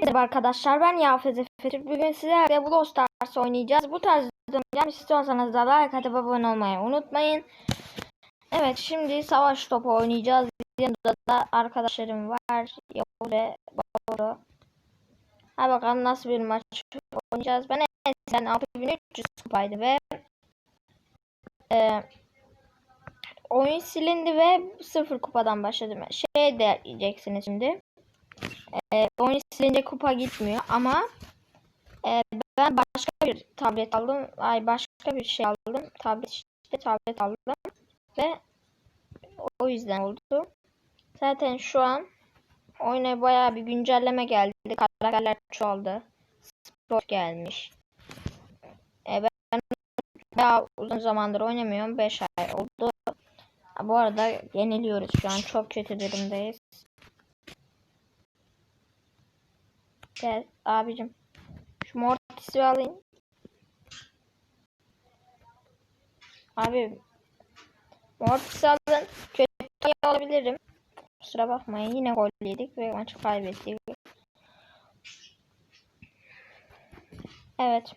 Merhaba arkadaşlar ben Yafet Efe. Bugün sizlerle Brawl Stars oynayacağız. Bu tarz videolarımı istiyorsanız da like atıp abone olmayı unutmayın. Evet şimdi savaş topu oynayacağız. Yanımda da arkadaşlarım var. Yavuz ve Baba. Hadi bakalım nasıl bir maç oynayacağız. Ben eskiden 6300 kupaydı ve e, oyun silindi ve sıfır kupadan başladım. Şey diyeceksiniz şimdi. E, oyun silince kupa gitmiyor ama e, ben başka bir tablet aldım. Ay başka bir şey aldım. Tablet işte tablet aldım ve o yüzden oldu. Zaten şu an oyuna bayağı bir güncelleme geldi. Karakterler çoğaldı. Spor gelmiş. E, ben bayağı uzun zamandır oynamıyorum. 5 ay oldu. Bu arada yeniliyoruz şu an. Çok kötü durumdayız. Gel abicim. Şu mortis'i alayım. Abi mortis'i alın. Kötü olabilirim. Kusura bakmayın. Yine gol yedik ve maçı kaybettik. Evet.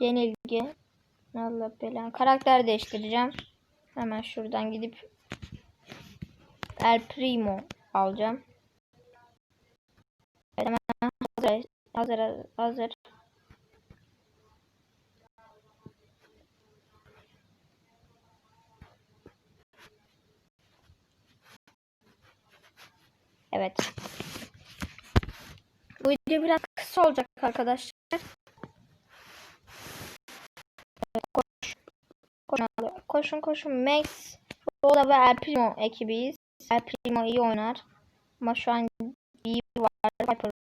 Yenilgi. Allah belanı. Karakter değiştireceğim. Hemen şuradan gidip El Primo alacağım. Hemen hazır, hazır, hazır. Evet. Bu video biraz kısa olacak arkadaşlar. Koş. Koşun, koşun, koşun. Max, Roda ve El Primo ekibiyiz. El Primo iyi oynar. Ama şu an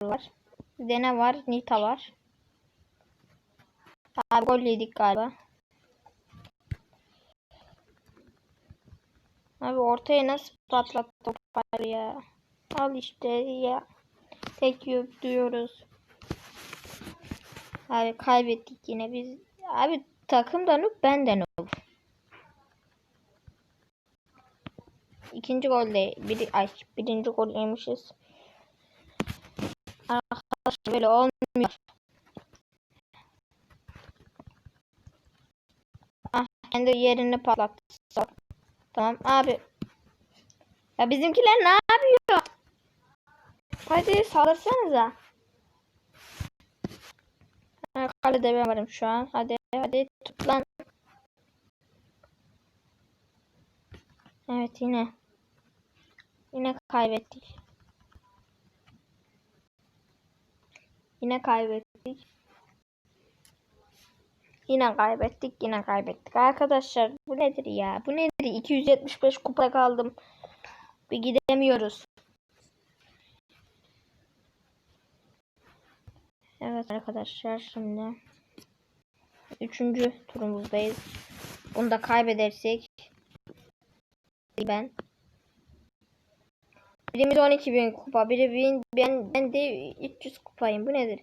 var. Bir de ne var? Nita var. Abi gol yedik galiba. Abi ortaya nasıl patlattı toplar ya. Al işte ya. Tek yük diyoruz. Abi kaybettik yine biz. Abi takım da noob ben de noob. İkinci golde biri ay birinci gol yemişiz. Böyle olmuyor. Ah kendi yerini patlattı. Tamam abi. Ya bizimkiler ne yapıyor? Hadi saldırsanıza. Ha, kalede ben varım şu an. Hadi hadi tut lan. Evet yine. Yine kaybettik. Yine kaybettik. Yine kaybettik. Yine kaybettik. Arkadaşlar bu nedir ya? Bu nedir? 275 kupa kaldım. Bir gidemiyoruz. Evet arkadaşlar şimdi üçüncü turumuzdayız. Bunu da kaybedersek ben birimiz 12.000 kupa biri bin, ben, ben de 300 kupayım bu nedir?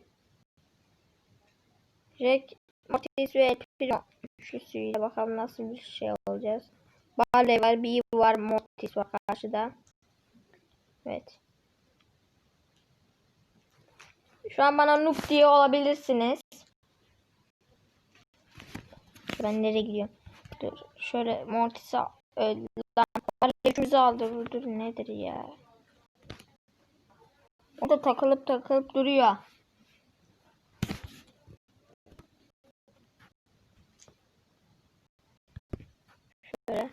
Jack Mortis ve El üçlüsüyle bakalım nasıl bir şey olacağız. Barley var, Bee var, Mortis var karşıda. Evet. Şu an bana noob diye olabilirsiniz. Ben nereye gidiyorum? Dur şöyle Mortis'i öldü. Üçümüzü aldı. Dur nedir ya? O da takılıp takılıp duruyor. Şöyle.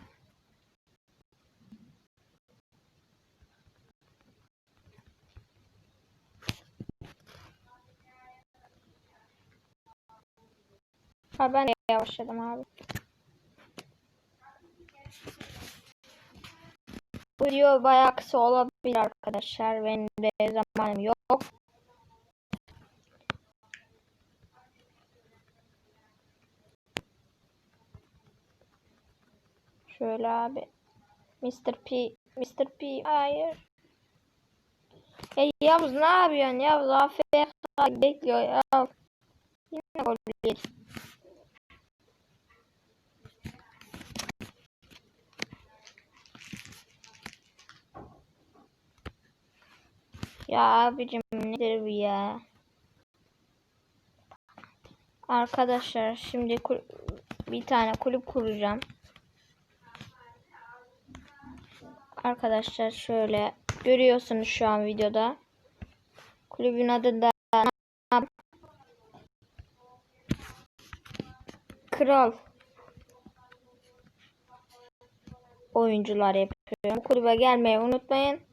Ha ben de yavaşladım abi. Bu video bayağı kısa olabilir arkadaşlar. Benim de zamanım yok. Şöyle abi. Mr. P. Mr. P. Hayır. Ya Yavuz ne yapıyorsun? Yavuz AFK bekliyor ya. Yine gol yedik. Ya abicim nedir bu ya? Arkadaşlar şimdi bir tane kulüp kuracağım. Arkadaşlar şöyle görüyorsunuz şu an videoda. Kulübün adı da Kral oyuncular yapıyorum. Kulübe gelmeyi unutmayın.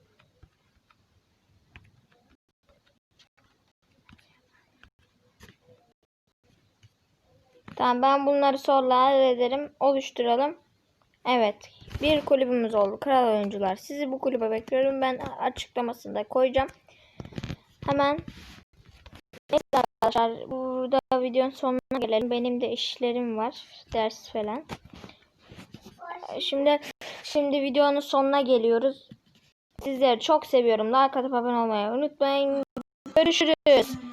Tamam ben bunları sonra hallederim. Oluşturalım. Evet. Bir kulübümüz oldu. Kral oyuncular. Sizi bu kulübe bekliyorum. Ben açıklamasında koyacağım. Hemen Neyse arkadaşlar burada videonun sonuna gelelim. Benim de işlerim var. Ders falan. Şimdi şimdi videonun sonuna geliyoruz. Sizleri çok seviyorum. Like atıp abone olmayı unutmayın. Görüşürüz.